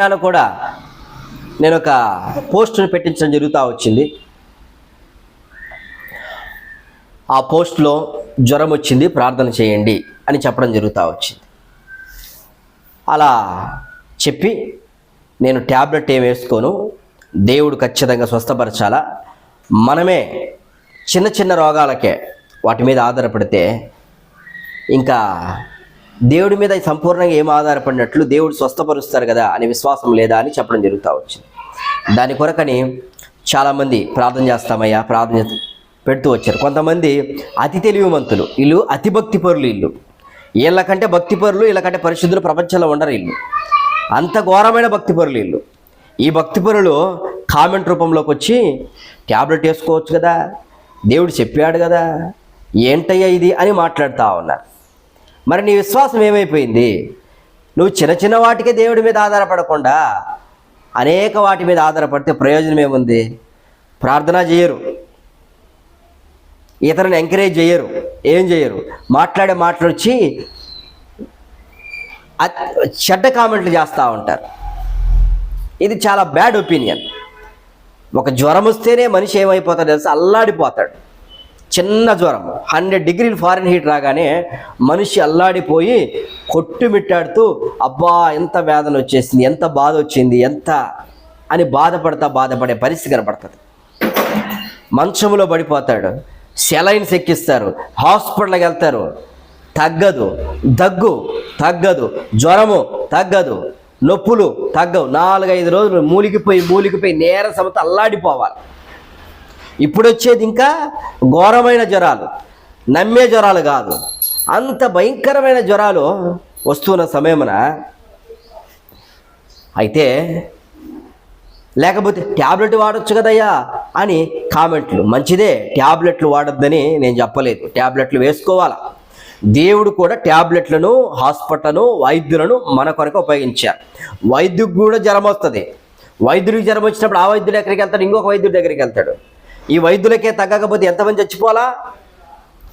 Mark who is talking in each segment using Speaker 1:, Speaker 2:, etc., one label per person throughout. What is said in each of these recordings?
Speaker 1: దినాలు కూడా నేను ఒక పోస్టును పెట్టించడం జరుగుతూ వచ్చింది. ఆ పోస్ట్లో జ్వరం వచ్చింది ప్రార్థన చేయండి అని చెప్పడం జరుగుతూ వచ్చింది. అలా చెప్పి నేను ట్యాబ్లెట్ ఏం వేసుకోను దేవుడు ఖచ్చితంగా స్వస్థపరచాలా మనమే చిన్న చిన్న రోగాలకే వాటి మీద ఆధారపడితే ఇంకా దేవుడి మీద సంపూర్ణంగా ఏం ఆధారపడినట్లు దేవుడు స్వస్థపరుస్తారు కదా అనే విశ్వాసం లేదా అని చెప్పడం జరుగుతూ వచ్చింది. దాని కొరకని చాలామంది ప్రార్థన చేస్తామయ్యా ప్రార్థన పెడుతూ వచ్చారు. కొంతమంది అతి తెలివిమంతులు వీళ్ళు అతి భక్తి పరులు వీళ్ళు వీళ్ళకంటే భక్తి పరులు వీళ్ళకంటే పరిశుద్ధులు ప్రపంచంలో ఉండరు వీళ్ళు. అంత ఘోరమైన భక్తి పరులు వీళ్ళు. ఈ భక్తి పరులు కామెంట్ రూపంలోకి వచ్చి ట్యాబ్లెట్ వేసుకోవచ్చు కదా దేవుడు చెప్పాడు కదా ఏంటయ్యా ఇది? అని మాట్లాడుతూ ఉన్నారు. మరి నీ విశ్వాసం ఏమైపోయింది? నువ్వు చిన్న చిన్న వాటికే దేవుడి మీద ఆధారపడకుండా అనేక వాటి మీద ఆధారపడితే ప్రయోజనం ఏముంది? ప్రార్థన చేయరు. ఇతరులను ఎంకరేజ్ చేయరు. ఏం చేయరు? మాట్లాడే మాటలు వచ్చి చెడ్డ కామెంట్లు చేస్తూ ఉంటారు. ఇది చాలా బ్యాడ్ ఒపీనియన్ ఒక జ్వరం వస్తేనే మనిషి ఏమైపోతాడు తెలుసు? అల్లాడిపోతాడు. చిన్న జ్వరం. హండ్రెడ్ డిగ్రీలు ఫారెన్ హీట్ రాగానే మనిషి అల్లాడిపోయి కొట్టుమిట్టాడుతూ అబ్బా ఎంత వేదన వచ్చేసింది ఎంత బాధ వచ్చింది ఎంత అని బాధపడతా బాధపడే పరిస్థితి కనపడుతుంది. మంచంలో పడిపోతాడు. సెలైన్స్ ఎక్కిస్తారు. హాస్పిటల్కి వెళ్తారు. తగ్గదు. దగ్గు తగ్గదు. జ్వరము తగ్గదు. నొప్పులు తగ్గవు. నాలుగైదు రోజులు మూలిగిపోయి మూలిగిపోయి నీరసంతో అల్లాడిపోవాలి. ఇప్పుడు వచ్చేది ఇంకా ఘోరమైన జ్వరాలు. నమ్మే జ్వరాలు కాదు. అంత భయంకరమైన జ్వరాలు వస్తున్న సమయమున అయితే లేకపోతే ట్యాబ్లెట్ వాడచ్చు కదయ్యా అని కామెంట్లు. మంచిదే ట్యాబ్లెట్లు వాడొద్దని నేను చెప్పలేదు. ట్యాబ్లెట్లు వేసుకోవాలా? దేవుడు కూడా ట్యాబ్లెట్లను హాస్పిటల్ను వైద్యులను మన కొరకు ఉపయోగించారు. వైద్యుకు కూడా జ్వరం వస్తుంది. వైద్యుడికి జ్వరం వచ్చినప్పుడు ఆ వైద్యుడు ఎక్కడికి వెళ్తాడు? ఇంకొక వైద్యుడి దగ్గరికి వెళ్తాడు. ఈ వైద్యులకే తగ్గకపోతే ఎంతమంది చచ్చిపోవాలా?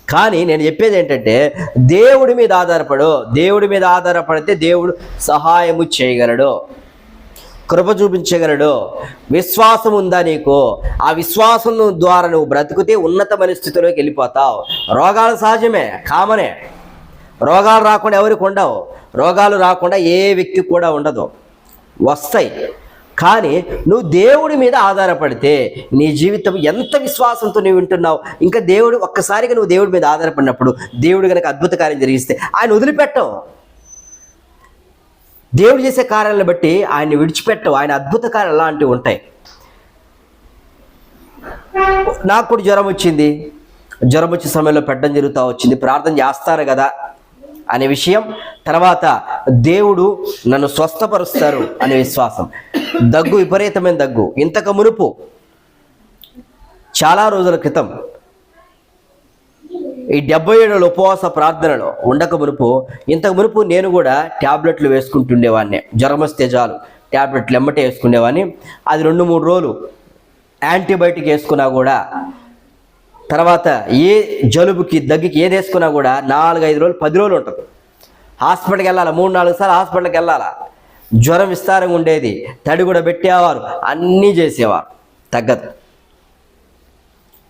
Speaker 1: కానీ నేను చెప్పేది ఏంటంటే దేవుడి మీద ఆధారపడు. దేవుడి మీద ఆధారపడితే దేవుడు సహాయము చేయగలడు. కృప చూపించగలడు. విశ్వాసం ఉందా నీకు? ఆ విశ్వాసం ద్వారా నువ్వు బ్రతికితే ఉన్నతమైన స్థితిలోకి వెళ్ళిపోతావు. రోగాలు సహజమే కామనే. రోగాలు రాకుండా ఎవరికి ఉండవు. రోగాలు రాకుండా ఏ వ్యక్తికి కూడా ఉండదు. వస్తాయి. కానీ నువ్వు దేవుడి మీద ఆధారపడితే నీ జీవితం ఎంత విశ్వాసంతో నువ్వు వింటున్నావు? ఇంకా దేవుడు ఒక్కసారిగా నువ్వు దేవుడి మీద ఆధారపడినప్పుడు దేవుడు కనుక అద్భుత కార్యం జరిగిస్తే ఆయన వదిలిపెట్టవు. దేవుడు చేసే కార్యాలను బట్టి ఆయన్ని విడిచిపెట్టవు. ఆయన అద్భుత కార్యాలు అలాంటివి ఉంటాయి. నాకు కూడా జ్వరం వచ్చింది. జ్వరం వచ్చే సమయంలో పెట్టడం జరుగుతూ వచ్చింది. ప్రార్థన చేస్తారు కదా అనే విషయం. తర్వాత దేవుడు నన్ను స్వస్థపరుస్తారు అనే విశ్వాసం. దగ్గు విపరీతమైన దగ్గు. ఇంతకు మునుపు చాలా రోజుల క్రితం ఈ డెబ్బై ఏడు ఉపవాస ప్రార్థనలో ఉండక మునుపు ఇంతకు మునుపు నేను కూడా ట్యాబ్లెట్లు వేసుకుంటుండేవాడిని. జ్వరం వస్తే చాలు ట్యాబ్లెట్లు ఎమ్మటే వేసుకునేవాడిని. అది రెండు మూడు రోజులు యాంటీబయాటిక్ వేసుకున్నా కూడా తర్వాత ఏ జలుబుకి దగ్గుకి ఏది వేసుకున్నా కూడా నాలుగు ఐదు రోజులు పది రోజులు ఉంటుంది. హాస్పిటల్కి వెళ్ళాలి? మూడు నాలుగు సార్లు హాస్పిటల్కి వెళ్ళాలా? జ్వరం విస్తారంగా ఉండేది. తడి కూడా పెట్టేవారు. అన్నీ చేసేవారు. తగ్గదు.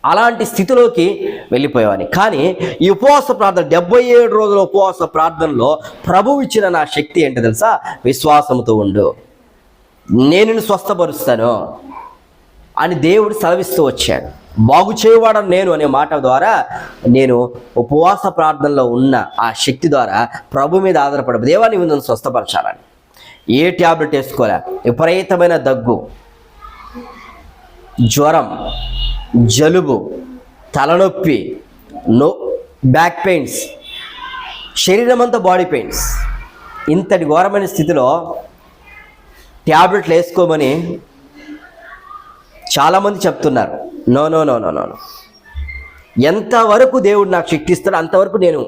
Speaker 1: అలాంటి స్థితిలోకి వెళ్ళిపోయేవాని కానీ ఈ ఉపవాస ప్రార్థన డెబ్బై ఏడు రోజుల ఉపవాస ప్రార్థనలో ప్రభు ఇచ్చిన నా శక్తి ఏంటో తెలుసా? విశ్వాసంతో ఉండు. నేను స్వస్థపరుస్తాను అని దేవుడు సెలవిస్తూ వచ్చాడు. బాగు చేయవాడని నేను అనే మాట ద్వారా నేను ఉపవాస ప్రార్థనలో ఉన్న ఆ శక్తి ద్వారా ప్రభు మీద ఆధారపడి దేవాన్ని నీవు నన్ను స్వస్థపరచాలని. ఏ ట్యాబ్లెట్ వేసుకోలే విపరీతమైన దగ్గు జ్వరం జలుబు తలనొప్పి నో బ్యాక్ పెయిన్స్ శరీరం అంతా బాడీ పెయిన్స్. ఇంతటి ఘోరమైన స్థితిలో ట్యాబ్లెట్లు వేసుకోమని చాలామంది చెప్తున్నారు. No no no no no ఎంతవరకు దేవుడు నాకు శక్తిస్తాడో అంతవరకు నేను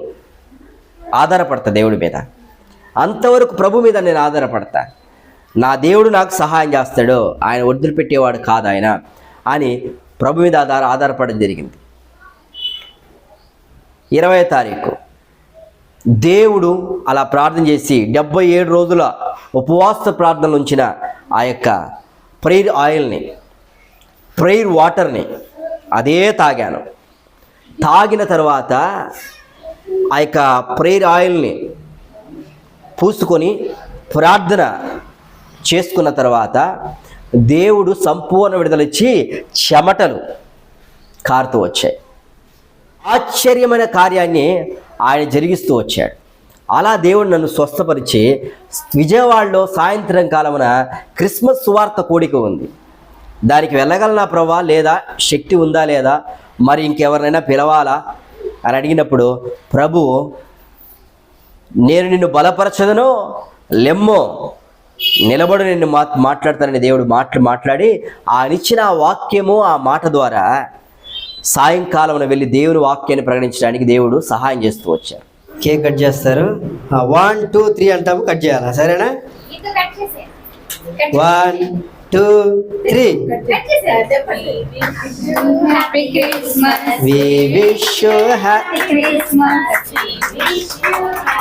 Speaker 1: ఆధారపడతా దేవుడి మీద. అంతవరకు ప్రభు మీద నేను ఆధారపడతా. నా దేవుడు నాకు సహాయం చేస్తాడు. ఆయన వదిలిపెట్టేవాడు కాదు ఆయన. అని ప్రభు మీద ఆధార ఆధారపడడం జరిగింది. ఇరవై తారీఖు. దేవుడు అలా ప్రార్థన చేసి డెబ్బై ఏడు రోజుల ఉపవాస ప్రార్థనలు ఉంచిన ఆ యొక్క ప్రెయిర్ ఆయిల్ని ప్రెయిర్ వాటర్ని అదే తాగాను. తాగిన తర్వాత ఆ యొక్క ప్రేయర్ ఆయిల్ని పూసుకొని ప్రార్థన చేసుకున్న తర్వాత దేవుడు సంపూర్ణ విడుదలిచ్చి చెమటలు కారుతూ వచ్చాయి. ఆశ్చర్యమైన కార్యాన్ని ఆయన జరిగిస్తూ వచ్చాడు. అలా దేవుడు నన్ను స్వస్థపరిచి విజయవాడలో సాయంత్రం కాలమున క్రిస్మస్ సువార్త కోడిక ఉంది. దానికి వెళ్ళగలనా ప్రభా లేదా? శక్తి ఉందా లేదా? మరి ఇంకెవరినైనా పిలవాలా? అని అడిగినప్పుడు ప్రభు నేను నిన్ను బలపరచదను లెమ్మో. నిలబడు నిన్ను మా మాట్లాడతానని దేవుడు మాటలు మాట్లాడి ఆయన ఇచ్చిన ఆ వాక్యము ఆ మాట ద్వారా సాయంకాలం వెళ్ళి దేవుని వాక్యాన్ని ప్రకటించడానికి దేవుడు సహాయం చేస్తూ వచ్చారు.
Speaker 2: కేక్ కట్ చేస్తారు. వన్ టూ త్రీ అంటాము కట్ చేయాలా? సరేనా?
Speaker 3: ఇది కట్ చేసే cut
Speaker 2: one two three
Speaker 3: cut చేసే happy Christmas
Speaker 2: we wish you happy
Speaker 3: happy Christmas happy
Speaker 2: year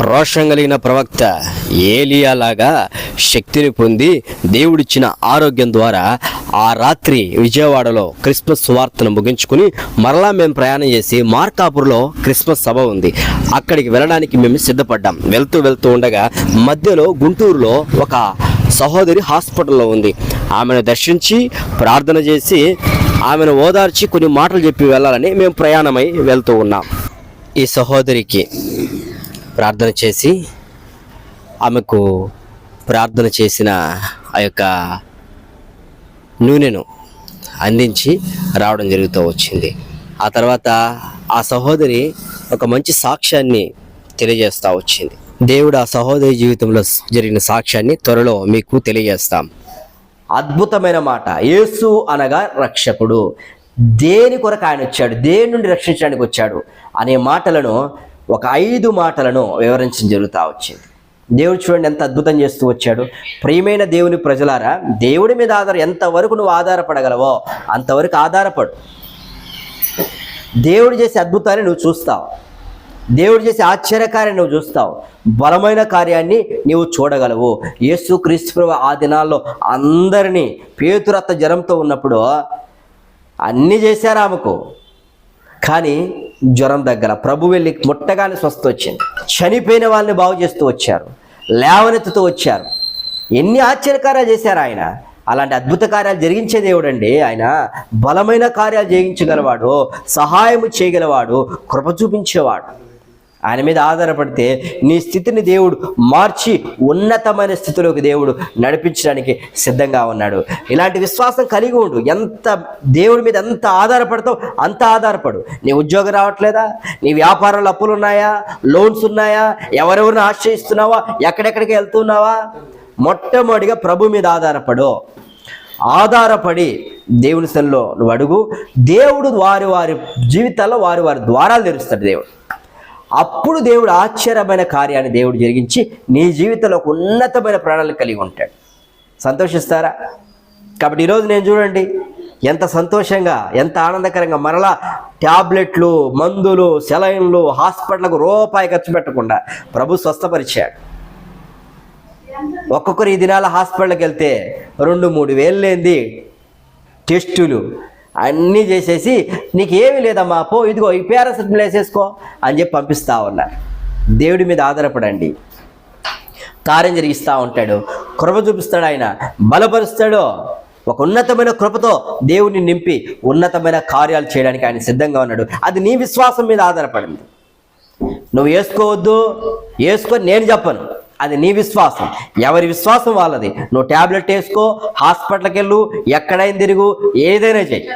Speaker 1: రోషం కలిగిన ప్రవక్త ఏలియా లాగా శక్తిని పొంది దేవుడిచ్చిన ఆరోగ్యం ద్వారా ఆ రాత్రి విజయవాడలో క్రిస్మస్ వార్తను ముగించుకుని మరలా మేము ప్రయాణం చేసి మార్కాపూర్లో క్రిస్మస్ సభ ఉంది. అక్కడికి వెళ్ళడానికి మేము సిద్ధపడ్డాం. వెళ్తూ వెళ్తూ ఉండగా మధ్యలో గుంటూరులో ఒక సహోదరి హాస్పిటల్లో ఉంది. ఆమెను దర్శించి ప్రార్థన చేసి ఆమెను ఓదార్చి కొన్ని మాటలు చెప్పి వెళ్ళాలని మేము ప్రయాణమై వెళ్తూ ఉన్నాం. ఈ సహోదరికి ప్రార్థన చేసి ఆమెకు ప్రార్థన చేసిన ఆ యొక్క నూనెను అందించి రావడం జరుగుతూ వచ్చింది. ఆ తర్వాత ఆ సహోదరి ఒక మంచి సాక్ష్యాన్ని తెలియజేస్తూ వచ్చింది. దేవుడు ఆ సహోదరి జీవితంలో జరిగిన సాక్ష్యాన్ని త్వరలో మీకు తెలియజేస్తాం. అద్భుతమైన మాట. యేసు అనగా రక్షకుడు. దేని కొరకు ఆయన వచ్చాడు? దేని నుండి రక్షించడానికి వచ్చాడు? అనే మాటలను ఒక ఐదు మాటలను వివరించడం జరుగుతూ వచ్చింది. దేవుడు చూడండి ఎంత అద్భుతం చేస్తూ వచ్చాడు. ప్రియమైన దేవుని ప్రజలారా దేవుడి మీద ఆధార ఎంతవరకు నువ్వు ఆధారపడగలవో అంతవరకు ఆధారపడు. దేవుడు చేసే అద్భుతాన్ని నువ్వు చూస్తావు. దేవుడు చేసే ఆశ్చర్యకార్యాన్ని నువ్వు చూస్తావు. బలమైన కార్యాన్ని నీవు చూడగలవు. యేసు క్రీస్తు ప్రభు ఆ దినాల్లో అందరినీ పేతురత్త జ్వరంతో ఉన్నప్పుడు అన్నీ చేశారు ఆమెకు. కానీ జ్వరం దగ్గర ప్రభు వెళ్ళి ముట్టగానే స్వస్థ వచ్చింది. చనిపోయిన వాళ్ళని బాగు చేస్తూ వచ్చారు. లేవనెత్తుతూ వచ్చారు. ఎన్ని ఆశ్చర్యకార్యాలు చేశారు ఆయన. అలాంటి అద్భుత కార్యాలు జరిగించే దేవుడు అండి ఆయన. బలమైన కార్యాలు జయించగలవాడు సహాయము చేయగలవాడు కృప చూపించేవాడు. ఆయన మీద ఆధారపడితే నీ స్థితిని దేవుడు మార్చి ఉన్నతమైన స్థితిలోకి దేవుడు నడిపించడానికి సిద్ధంగా ఉన్నాడు. ఇలాంటి విశ్వాసం కలిగి ఉండు. ఎంత దేవుడి మీద ఎంత ఆధారపడతావు అంత ఆధారపడు. నీ ఉద్యోగం రావట్లేదా? నీ వ్యాపారంలో అప్పులు ఉన్నాయా? లోన్స్ ఉన్నాయా? ఎవరెవరిని ఆశ్రయిస్తున్నావా? ఎక్కడెక్కడికి వెళ్తున్నావా? మొట్టమొదటిగా ప్రభు మీద ఆధారపడు. ఆధారపడి దేవుని సెల్లో నువ్వు అడుగు. దేవుడు వారి వారి జీవితాల్లో వారి వారి ద్వారాలు తెరుస్తాడు దేవుడు. అప్పుడు దేవుడు ఆశ్చర్యమైన కార్యాన్ని దేవుడు జరిగించి నీ జీవితంలో ఒక ఉన్నతమైన ప్రణాళిక కలిగి ఉంటాడు. సంతోషిస్తారా? కాబట్టి ఈరోజు నేను చూడండి ఎంత సంతోషంగా ఎంత ఆనందకరంగా మరలా ట్యాబ్లెట్లు మందులు సెలైన్లు హాస్పిటల్కు రూపాయి ఖర్చు పెట్టకుండా ప్రభు స్వస్థపరిచాడు. ఒక్కొక్కరు ఈ దినాల హాస్పిటల్కి వెళ్తే రెండు మూడు వేలు లేనిది టెస్టులు అన్నీ చేసేసి నీకు ఏమీ లేదమ్మా పో ఇదిగో ఈ పారాసెటమాల్ వేసేసుకో అని చెప్పి పంపిస్తా ఉన్నారు. దేవుడి మీద ఆధారపడండి. కార్యం జరిగిస్తూ ఉంటాడు. కృప చూపిస్తాడు ఆయన. బలపరుస్తాడు ఒక ఉన్నతమైన కృపతో దేవుడిని నింపి ఉన్నతమైన కార్యాలు చేయడానికి ఆయన సిద్ధంగా ఉన్నాడు. అది నీ విశ్వాసం మీద ఆధారపడింది. నువ్వు వేసుకోవద్దు వేసుకొని నేను చెప్పను. అది నీ విశ్వాసం. ఎవరి విశ్వాసం వాళ్ళది? నువ్వు ట్యాబ్లెట్ వేసుకో హాస్పిటల్కి వెళ్ళు ఎక్కడైనా తిరుగు ఏదైనా చెయ్యి.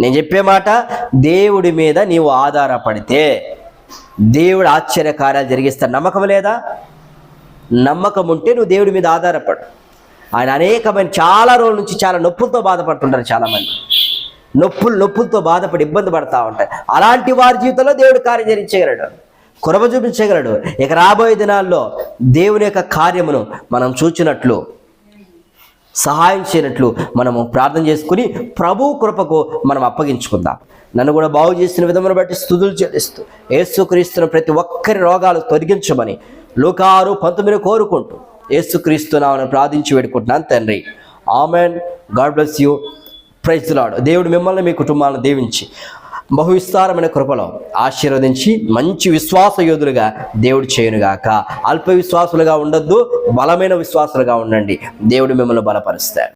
Speaker 1: నేను చెప్పే మాట దేవుడి మీద నీవు ఆధారపడితే దేవుడు ఆశ్చర్య కార్యాలు జరిగిస్తాడు. నమ్మకం లేదా? నమ్మకం ఉంటే నువ్వు దేవుడి మీద ఆధారపడు. ఆయన అనేకమైన చాలా రోజుల నుంచి చాలా నొప్పులతో బాధపడుతుంటారు చాలామంది. నొప్పులు నొప్పులతో బాధపడి ఇబ్బంది పడతా ఉంటాయి అలాంటి వారి జీవితంలో దేవుడు కార్యం జరిగించగలడు. కృప చూపించగలడు. ఇక రాబోయే దినాల్లో దేవుని యొక్క కార్యమును మనం చూచినట్లు సహాయం చేయనట్లు మనము ప్రార్థన చేసుకుని ప్రభు కృపకు మనం అప్పగించుకుందాం. నన్ను కూడా బాగు చేసిన విధమును బట్టి స్థుతులు చెల్లిస్తూ ఏసుక్రీస్తున్న ప్రతి ఒక్కరి రోగాలు తొలగించమని లోకారు పంతొమ్మిది కోరుకుంటూ ఏసుక్రీస్తున్నామని ప్రార్థించి పెడుకుంటున్నాను తండ్రి. Amen. God bless you. Praise దేవుడు మిమ్మల్ని మీ కుటుంబాలను దీవించి బహువిస్తారమైన కృపలో ఆశీర్వదించి మంచి విశ్వాస యోధులుగా దేవుడు చేయనుగాక. అల్ప విశ్వాసులుగా ఉండొద్దు బలమైన విశ్వాసులుగా ఉండండి. దేవుడు మిమ్మల్ని బలపరుస్తాడు.